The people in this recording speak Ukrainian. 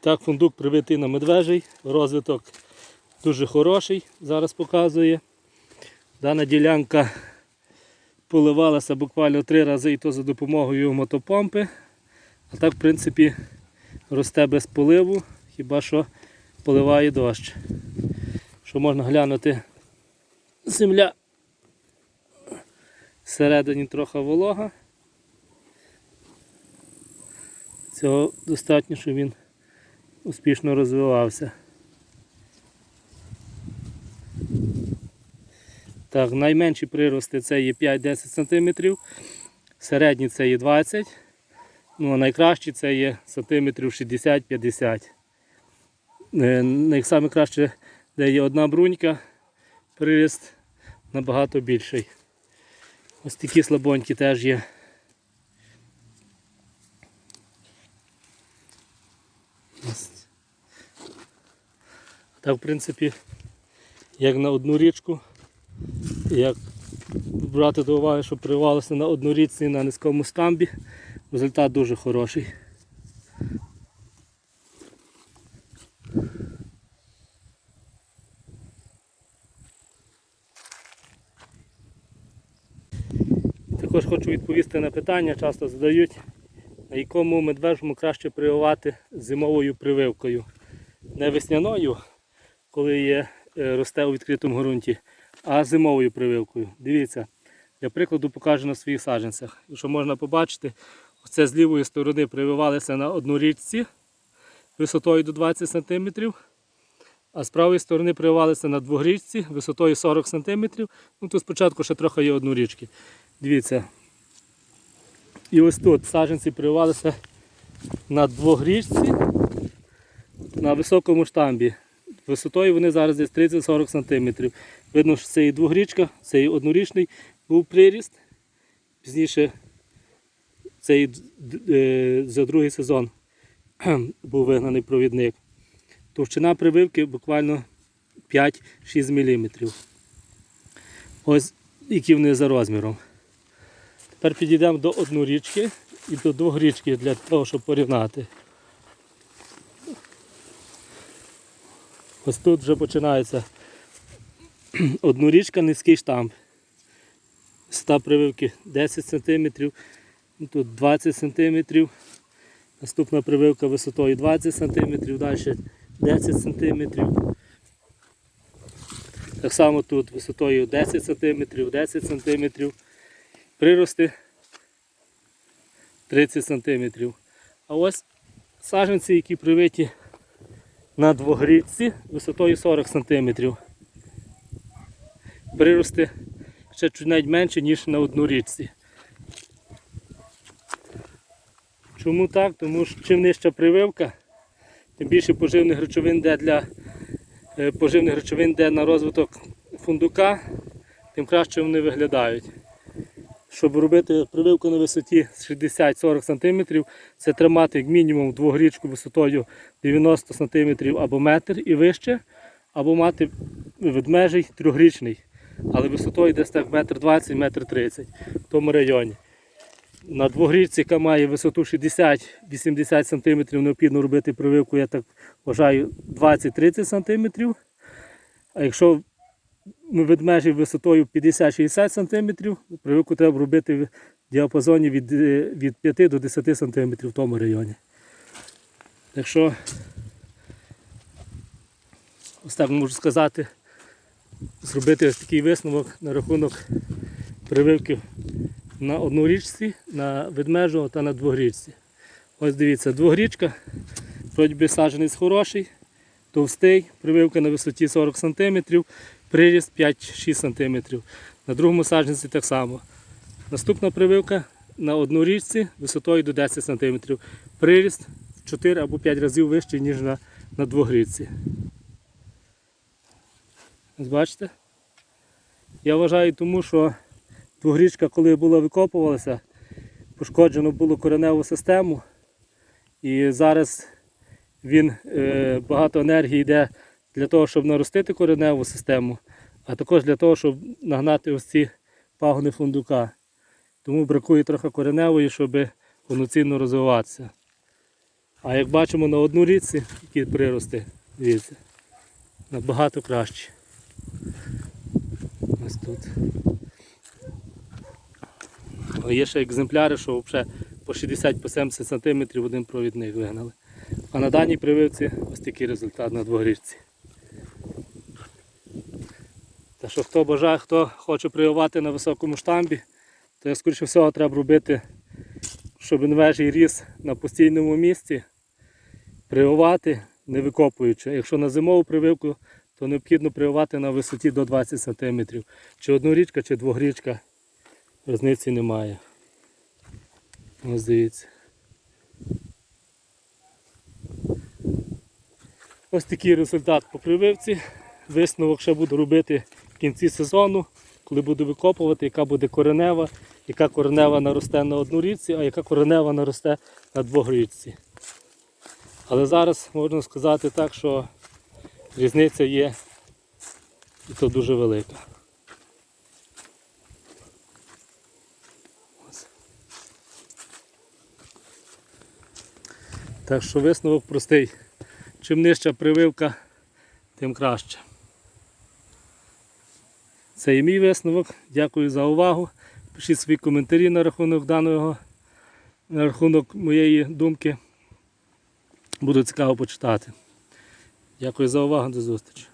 Так, фундук привитий на медвежий, розвиток дуже хороший, зараз показує. Дана ділянка поливалася буквально три рази і то за допомогою мотопомпи. А так, в принципі, росте без поливу, хіба що поливає дощ. Що можна глянути, земля всередині трохи волога. Цього достатньо, щоб він успішно розвивався. Так, найменші прирости це є 5-10 см, середні це є 20 ну а найкращі це є сантиметрів 60-50 Е, Найсаме краще, де є одна брунька, приріст набагато більший. Ось такі слабонькі теж є. Так, в принципі, як на одну річку, як брати до уваги, що привалося на одну річці на низькому стамбі, результат дуже хороший. Також хочу відповісти на питання, часто задають, на якому медвежому краще прививати зимовою прививкою. Не весняною, коли є, е, росте у відкритому ґрунті, а зимовою прививкою. Дивіться, для прикладу покажу на своїх саджанцях. І Що можна побачити, оце з лівої сторони прививалися на одну річці висотою до 20 см, а з правої сторони прививалися на двогрічці висотою 40 см. Ну тут спочатку ще трохи є однорічки. Дивіться. І ось тут саджанці прививалися на двогрічці на високому штамбі. Висотою вони зараз десь 30-40 см. Видно, що це і двогрічка, це і однорічний був приріст. Пізніше цей д- е, за другий сезон був вигнаний провідник. Товщина прививки буквально 5-6 мм. Ось які вони за розміром. Тепер підійдемо до однорічки і до двогрічки для того, щоб порівняти. Ось тут вже починається однорічка, низький штамп. Ста прививки 10 см, тут 20 см. Наступна прививка висотою 20 см, далі 10 см. Так само тут висотою 10 см, 10 см. Прирости 30 см. А ось саджанці, які привиті на двогрідці висотою 40 см. Прирости ще чуть навіть менше, ніж на однорічці. Чому так? Тому що чим нижча прививка, тим більше поживних речовин де для е, поживних речовин де на розвиток фундука, тим краще вони виглядають. Щоб робити прививку на висоті 60-40 см, це тримати як мінімум двогрічку висотою 90 см або метр і вище, або мати ведмежий трьохрічний, але висотою десь так метр 20 метр 30 в тому районі. На двогрічці, яка має висоту 60-80 см, необхідно робити прививку, я так вважаю, 20-30 см. А якщо ведмежі висотою 50-60 см, прививку треба робити в діапазоні від, е, від 5 до 10 см в тому районі. Так що, ось так можу сказати, зробити ось такий висновок на рахунок прививки на однорічці, на ведмежого та на двогрічці. Ось дивіться, двогрічка, вроді би саджанець хороший, товстий, прививка на висоті 40 см, приріст 5-6 см. На другому саджанці так само. Наступна прививка на однорічці висотою до 10 см. Приріст в 4 або 5 разів вищий, ніж на, на двогрічці. Ось бачите? Я вважаю тому, що двогрічка, коли була викопувалася, пошкоджено було кореневу систему. І зараз він е, багато енергії йде для того, щоб наростити кореневу систему, а також для того, щоб нагнати ось ці пагони фундука. Тому бракує трохи кореневої, щоб повноцінно розвиватися. А як бачимо на одну річці, які прирости, дивіться, набагато кращі. Ось тут. Є ще екземпляри, що взагалі по 60-70 см один провідник вигнали. А на даній прививці ось такий результат на дворічці. Та що хто бажає, хто хоче прививати на високому штамбі, то скоріше всього треба робити, щоб інвежий ріс на постійному місці, прививати, не викопуючи. Якщо на зимову прививку, то необхідно прививати на висоті до 20 см. Чи однорічка, чи двогрічка, різниці немає. Ось дивіться. Ось такий результат по прививці. Висновок ще буду робити в кінці сезону, коли буду викопувати, яка буде коренева, яка коренева наросте на однорічці, а яка коренева наросте на двогрічці. Але зараз можна сказати так, що різниця є і то дуже велика. Так що висновок простий. Чим нижча прививка, тим краще. Це і мій висновок. Дякую за увагу. Пишіть свої коментарі на рахунок даного, на рахунок моєї думки. Буду цікаво почитати. Дякую за увагу, до зустрічі.